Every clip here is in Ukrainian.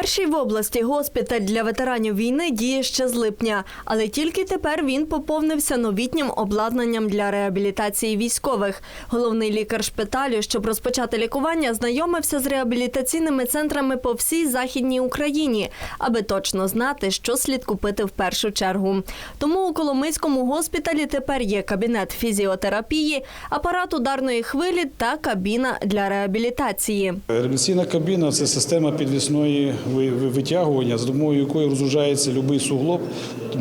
Перший в області госпіталь для ветеранів війни діє ще з липня, але тільки тепер він поповнився новітнім обладнанням для реабілітації військових. Головний лікар шпиталю, щоб розпочати лікування, знайомився з реабілітаційними центрами по всій західній Україні, аби точно знати, що слід купити в першу чергу. Тому у Коломийському госпіталі тепер є кабінет фізіотерапії, апарат ударної хвилі та кабіна для реабілітації. Реабілітаційна кабіна це система підвісної витягування, за допомогою якої розгружається будь-який суглоб,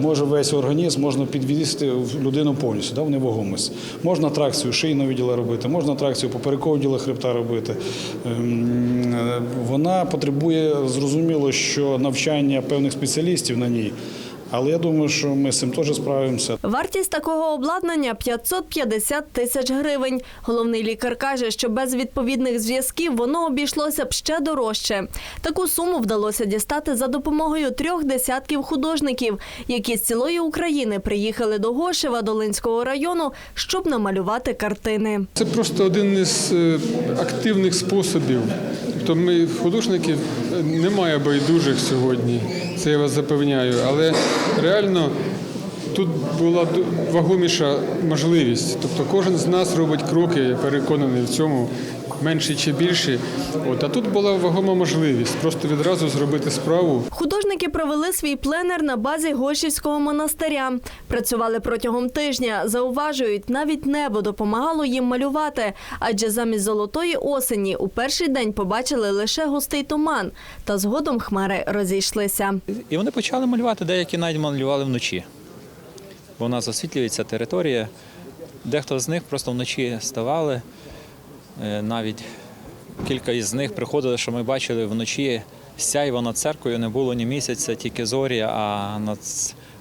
може весь організм можна підвісити людину повністю, да, в невагомість. Можна тракцію шийного відділа робити, можна тракцію поперекового відділа хребта робити. Ем, е, Вона потребує зрозуміло, що навчання певних спеціалістів на ній. Але я думаю, що ми з цим теж справимося. Вартість такого обладнання 550 тисяч гривень. Головний лікар каже, що без відповідних зв'язків воно обійшлося б ще дорожче. Таку суму вдалося дістати за допомогою трьох десятків художників, які з цілої України приїхали до Гошева Долинського району, щоб намалювати картини. Це просто один із е, активних способів. Тобто ми художників е, немає байдужих сьогодні, це я вас запевняю. Але реально тут була вагоміша можливість. Тобто кожен з нас робить кроки, я переконаний в цьому, менші чи більші. От, а тут була вагома можливість просто відразу зробити справу. Художники провели свій пленер на базі Гошівського монастиря. Працювали протягом тижня. Зауважують, навіть небо допомагало їм малювати, адже замість золотої осені у перший день побачили лише густий туман, та згодом хмари розійшлися. І вони почали малювати, деякі навіть малювали вночі. Бо у нас освітлюється територія. Дехто з них просто вночі ставали. Е, Навіть кілька із них приходили, що ми бачили вночі сяйво над церквою, не було ні місяця, тільки зорі, а над...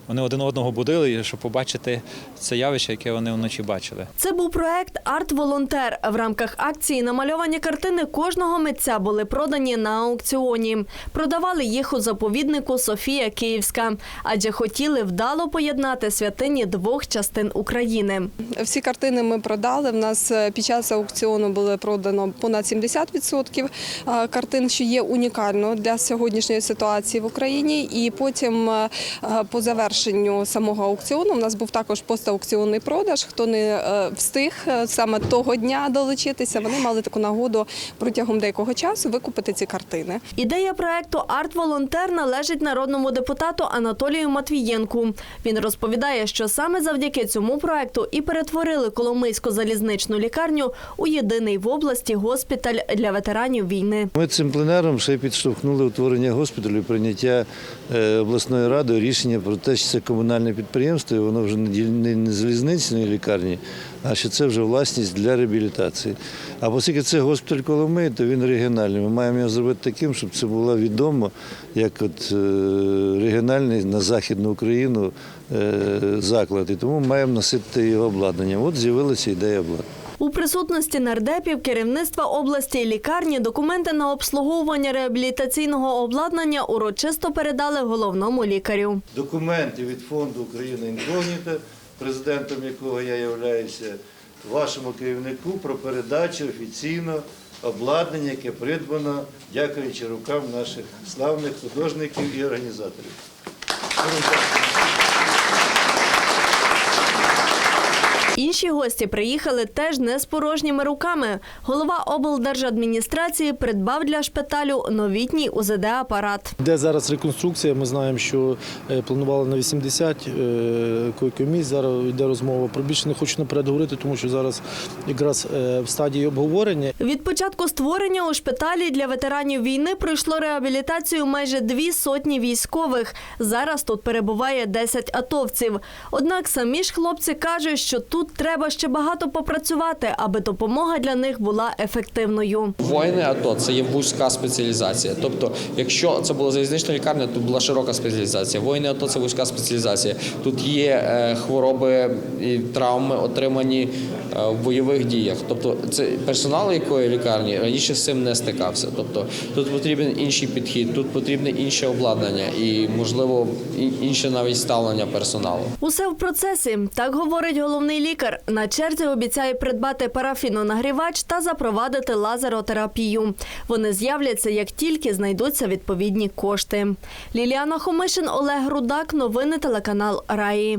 вони один одного будили, щоб побачити це явище, яке вони вночі бачили. Це був проект Арт-волонтер. В рамках акції намальовані картини кожного митця були продані на аукціоні. Продавали їх у заповіднику Софія Київська, адже хотіли вдало поєднати святині двох частин України. Всі картини ми продали. В нас е, під час аукціону було продано понад 70% е, картин, що є унікально для сьогоднішньої ситуації в Україні. І потім е, е, по завершенню самого аукціону у нас був також постаукціонний продаж. Хто не е, встиг е, саме того дня долучитися, вони мали таку нагоду протягом деякого часу викупити ці картини. Ідея проекту Арт-волонтер належить народному депутату Анатолію Матвієнку. Він розповідає, що саме завдяки цьому проекту і перетворили Коломийську залізничну лікарню у єдиний в області госпіталь для ветеранів війни. Ми цим пленером ще підштовхнули утворення госпіталю і прийняття е, обласною радою рішення про те, що це комунальне підприємство, і воно вже не залізничної лікарні, а що це вже власність для реабілітації. А оскільки це госпіталь Коломиї, то він регіональний. Ми маємо його зробити таким, щоб це було відомо як от, е, регіональний на Західну Україну е, заклад. І тому маємо носити його обладнанням. От з'явилася ідея обладнання. Присутності нардепів керівництва області і лікарні документи на обслуговування реабілітаційного обладнання урочисто передали головному лікарю. документи від фонду Україна інкогніта, президентом якого я являюся, вашому керівнику про передачу офіційно обладнання, яке придбано, дякуючи рукам наших славних художників і організаторів. Інші гості приїхали теж не з порожніми руками. Голова облдержадміністрації придбав для шпиталю новітній УЗД-апарат. Де зараз реконструкція? Ми знаємо, що е, планували на 80 е, койко-місць. Зараз йде розмова про більше. Не хочу наперед говорити, тому що зараз якраз е, в стадії обговорення. Від початку створення у шпиталі для ветеранів війни пройшло реабілітацію майже дві сотні військових. Зараз тут перебуває 10 атовців. Однак самі ж хлопці кажуть, що тут треба ще багато попрацювати, аби допомога для них була ефективною. Воїни АТО це є вузька спеціалізація. Тобто, якщо це була залізнична лікарня, то була широка спеціалізація. Воїни АТО це вузька спеціалізація. Тут є е, хвороби і травми, отримані е, в бойових діях. Тобто, це персонал якої лікарні раніше з цим не стикався. Тобто тут потрібен інший підхід, тут потрібне інше обладнання і, можливо, інше навіть ставлення персоналу. Усе в процесі. Так говорить головний лікар лікар на черзі обіцяє придбати парафінонагрівач та запровадити лазеротерапію. Вони з'являться, як тільки знайдуться відповідні кошти. Ліліана Хомишин, Олег Рудак. Новини телеканал Раї.